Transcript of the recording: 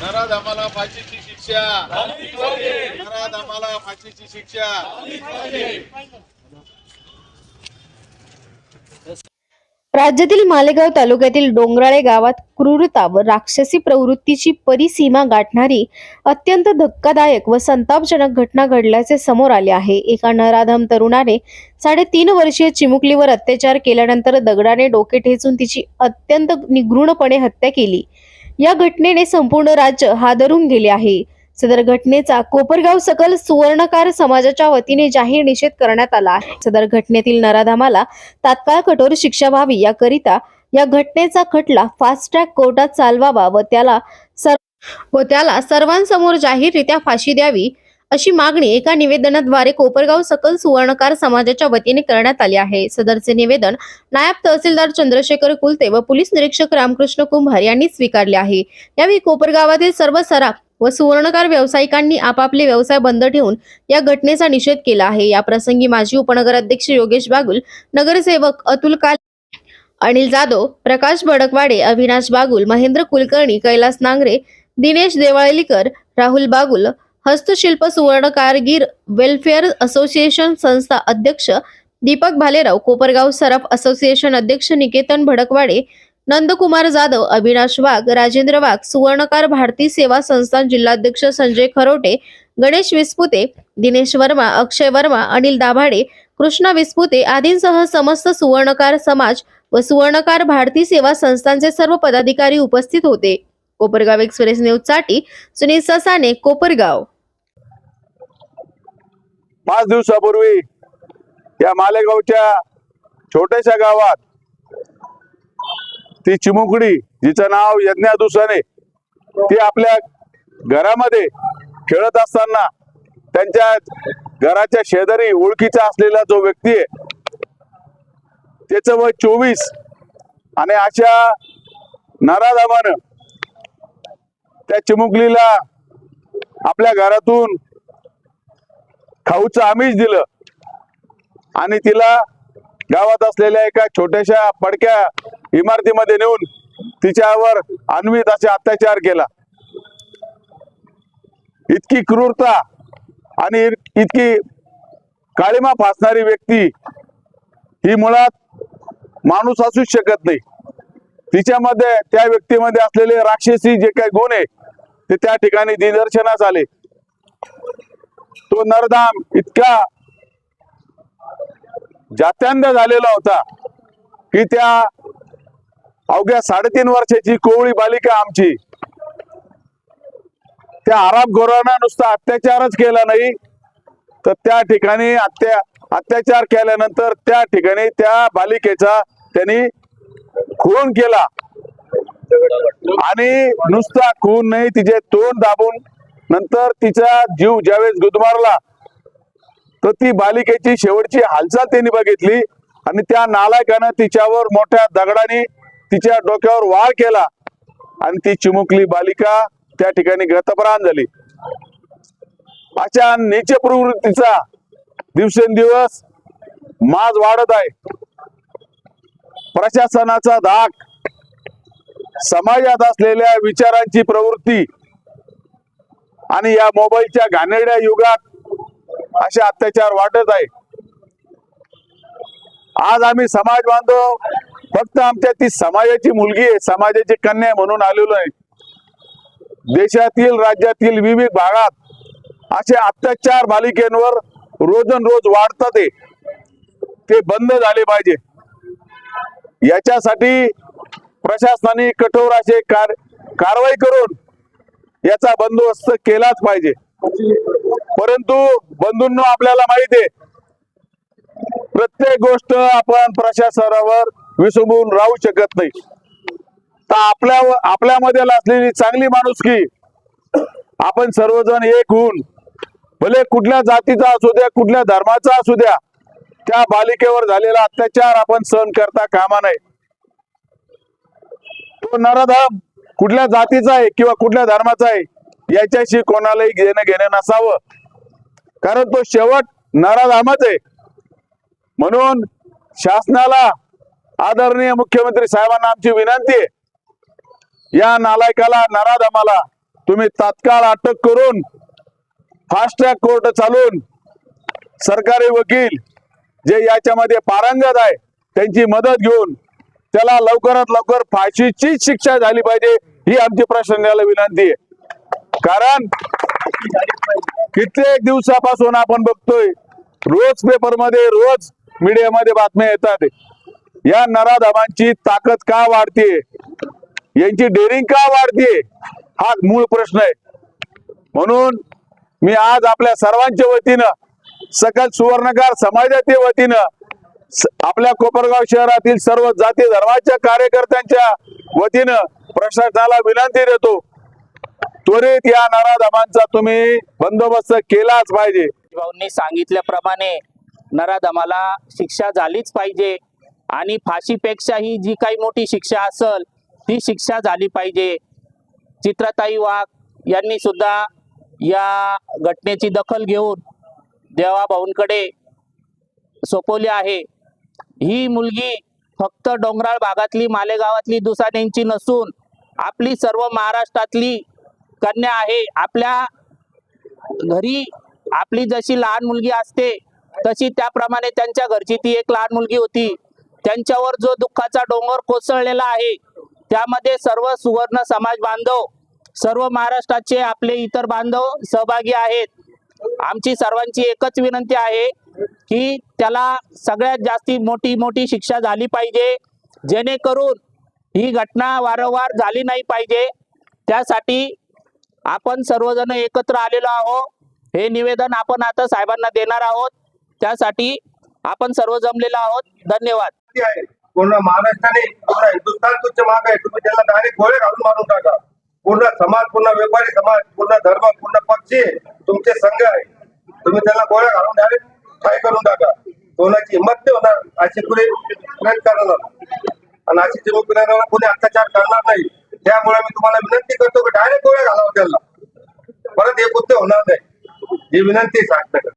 नराधमाला फाशीची शिक्षा. नराधमाला फाशीची शिक्षा. राज्यातील मालेगाव तालुक्यातील डोंगराळे गावात क्रूरता व राक्षसी प्रवृत्तीची परिसीमा गाठणारी अत्यंत धक्कादायक व संतापजनक घटना घडल्याचे समोर आले आहे. एका नराधम तरुणाने साडेतीन वर्षीय चिमुकलीवर अत्याचार केल्यानंतर दगडाने डोके ठेचून तिची अत्यंत निगृणपणे हत्या केली. या घटनेने संपूर्ण राज्य हादरून गेले आहे. सदर घटनेचा कोपरगाव सकल सुवर्णकार समाजाच्या वतीने जाहीर निषेध करण्यात आला आहे. सदर घटनेतील नराधामाला तात्काळ कठोर शिक्षा व्हावी याकरिता या घटनेचा खटला फास्ट ट्रॅक कोर्टात चालवावा व त्याला सर व त्याला सर्वांसमोर जाहीररित्या फाशी द्यावी अशी मागणी एका निवेदनाद्वारे कोपरगाव सकल सुवर्णकार समाजाच्या वतीने करण्यात आली आहे. सदरचे निवेदन नायब तहसीलदार चंद्रशेखर कुलते व पोलीस निरीक्षक रामकृष्ण कुंभार यांनी स्वीकारले आहे. यावेळी कोपरगावातील सर्व सराफ व सुवर्णकार व्यावसायिकांनी आपापले व्यवसाय बंद ठेवून या घटनेचा निषेध केला आहे. या प्रसंगी माजी उपनगराध्यक्ष योगेश बागुल नगरसेवक अतुल काल अनिल जाधव प्रकाश भडकवाडे अविनाश बागुल महेंद्र कुलकर्णी कैलास नांगरे दिनेश देवाळलीकर राहुल बागुल हस्तशिल्प सुवर्ण कारगीर वेलफेअर असोसिएशन संस्था अध्यक्ष दीपक भालेराव कोपरगाव सराफ असोसिएशन अध्यक्ष निकेतन भडकवाडे नंदकुमार जाधव अविनाश वाघ राजेंद्र वाघ सुवर्णकार भारती सेवा संस्थान जिल्हाध्यक्ष संजय खरोटे गणेश विस्पुते दिनेश वर्मा अक्षय वर्मा अनिल दाभाडे कृष्णा विस्पुते आदींसह समस्त सुवर्णकार समाज व सुवर्णकार भारती सेवा संस्थांचे सर्व पदाधिकारी उपस्थित होते. कोपरगाव एक्सप्रेस न्यूजसाठी सुनील ससाने कोपरगाव. पाच दिवसापूर्वी या मालेगावच्या छोट्याशा गावात ती चिमुकडी जिचं नाव यज्ञा दुसाने ती आपल्या घरामध्ये खेळत असताना त्यांच्या घराच्या शेजारी ओळखीचा असलेला जो व्यक्ती आहे त्याचं वय चोवीस. आणि अशा नराधामानं त्या चिमुकलीला आपल्या घरातून खाऊचं आमिष दिलं. आणि तिला गावात असलेल्या एका छोट्याशा पडक्या इमारतीमध्ये नेऊन तिच्यावर अन्वित असे अत्याचार केला. इतकी क्रूरता आणि इतकी काळीमा फासणारी व्यक्ती ही मुळात माणूस असूच शकत नाही. तिच्यामध्ये त्या व्यक्तीमध्ये असलेले राक्षसी जे काही गुण आहे ते त्या ठिकाणी निदर्शनास आले. तो नरदाम इतका जात्यांद झालेला होता की त्या अवघ्या साडेतीन वर्षाची कोवळी बालिका आमची त्या आराब गोरांना नुसता अत्याचारच केला नाही. तर त्या ठिकाणी अत्या अत्याचार केल्यानंतर त्या ठिकाणी त्या बालिकेचा त्यांनी खून केला. आणि नुसता खून नाही तिचे तोंड दाबून नंतर तिचा जीव ज्यावेळेस गुदमारला तर ती बालिकेची शेवटची हालचाल त्यांनी बघितली आणि त्या नालायकानं तिच्यावर मोठ्या दगडाने तिच्या डोक्यावर वार केला आणि ती चिमुकली बालिका त्या ठिकाणी गतप्राण झाली. अशा नीच प्रवृत्तीचा दिवसेंदिवस माज वाढत आहे. प्रशासनाचा धाक. समाजात असलेल्या विचारांची प्रवृत्ती. आणि या मोबाईलच्या घाणेरड्या युगात असे अत्याचार वाटत आहे. आज आम्ही समाज बांधव फक्त आमच्या ती समाजाची मुलगी आहे समाजाची कन्या म्हणून आलेलो आहे. देशातील राज्यातील विविध भागात असे अत्याचार बालिकेंवर रोजन वाढतात ते बंद झाले पाहिजे. याच्यासाठी प्रशासनाने कठोर असे कार कारवाई करून याचा बंदोबस्त केलाच पाहिजे. परंतु बंधूंनो आपल्याला माहिती आहे प्रत्येक गोष्ट आपण प्रशासनावर विसंबून राहू शकत नाही. तर आपल्या आपल्यामध्ये असलेली चांगली माणुसकी आपण सर्वजण एक होऊन भले कुठल्या जातीचा असू द्या कुठल्या धर्माचा असू द्या त्या बालिकेवर झालेला अत्याचार आपण सहन करता कामा नये. तो नराधम कुठल्या जातीचा आहे किंवा कुठल्या धर्माचा आहे याच्याशी कोणालाही घेणं घेणं नसावं. कारण तो शेवट नराधामच आहे. म्हणून शासनाला आदरणीय मुख्यमंत्री साहेबांना आमची विनंती आहे. या नालायकाला नराधमाला तुम्ही तात्काळ अटक करून फास्ट ट्रॅक कोर्ट चालून सरकारी वकील जे याच्यामध्ये पारंगत आहे त्यांची मदत घेऊन त्याला लवकरात लवकर फाशीची शिक्षा झाली पाहिजे ही आमची प्रशासनाला विनंती आहे. कारण कित्येक दिवसापासून आपण बघतोय रोज पेपरमध्ये रोज मीडियामध्ये बातम्या येतात. या नराधामांची ताकद का वाढते? यांची डेअरिंग का वाढते? हा मूळ प्रश्न आहे. म्हणून मी आज आपल्या सर्वांच्या वतीनं सकल सुवर्णकार समाजाच्या वतीनं आपल्या कोपरगाव शहरातील सर्व जाती धर्माच्या कार्यकर्त्यांच्या वतीनं प्रशासनाला विनंती देतो. त्वरित या नराधमांचा तुम्ही बंदोबस्त केलाच पाहिजे. भाऊंनी सांगितल्याप्रमाणे नराधमाला शिक्षा झालीच पाहिजे आणि फाशीपेक्षा ही जी काही मोठी शिक्षा असल ती शिक्षा झाली पाहिजे. चित्रताई वाघ यांनी सुद्धा या घटनेची दखल घेऊन देवाभाऊंकडे सोपवली आहे. ही मुलगी फक्त डोंगराळ भागातली मालेगावातली दुसाण्यांची नसून आपली सर्व महाराष्ट्रातली कन्या आहे. आपल्या घरी आपली जशी लहान मुलगी असते तशी त्याप्रमाणे त्यांच्या घरची ती एक लहान मुलगी होती. त्यांच्यावर जो दुःखाचा डोंगर कोसळलेला आहे त्यामध्ये सर्व सुवर्ण समाज बांधव सर्व महाराष्ट्राचे आपले इतर बांधव सहभागी आहेत. आमची सर्वांची एकच विनंती आहे की त्याला सगळ्यात जास्ती मोठी मोठी शिक्षा झाली पाहिजे. जेणेकरून ही घटना वारंवार झाली नाही पाहिजे. त्यासाठी आपण सर्वजण एकत्र आलेलो आहोत. हे निवेदन आपण आता साहेबांना देणार आहोत. त्यासाठी आपण सर्व जमलेलो आहोत. धन्यवाद. पूर्ण महाराष्ट्राने पूर्ण हिंदुस्थान तुमच्या मागे तुम्ही त्याला डायरेक्ट गोळे घालून मारून टाका. पूर्ण समाज पूर्ण व्यापारी समाज पूर्ण धर्म पूर्ण पक्षी तुमचे संघ आहे. तुम्ही त्यांना गोळ्या घालून डायरेक्ट काय करून टाका. कोणाची हिंमत नाही होणार अशी पुढे प्रयत्न करणार. आणि अशी जमीन कोणी अत्याचार करणार नाही. त्यामुळे मी तुम्हाला विनंती करतो की डायरेक्ट गोळ्या घालावं त्याला परत हे कृत्य होणार नाही. ही विनंती आहे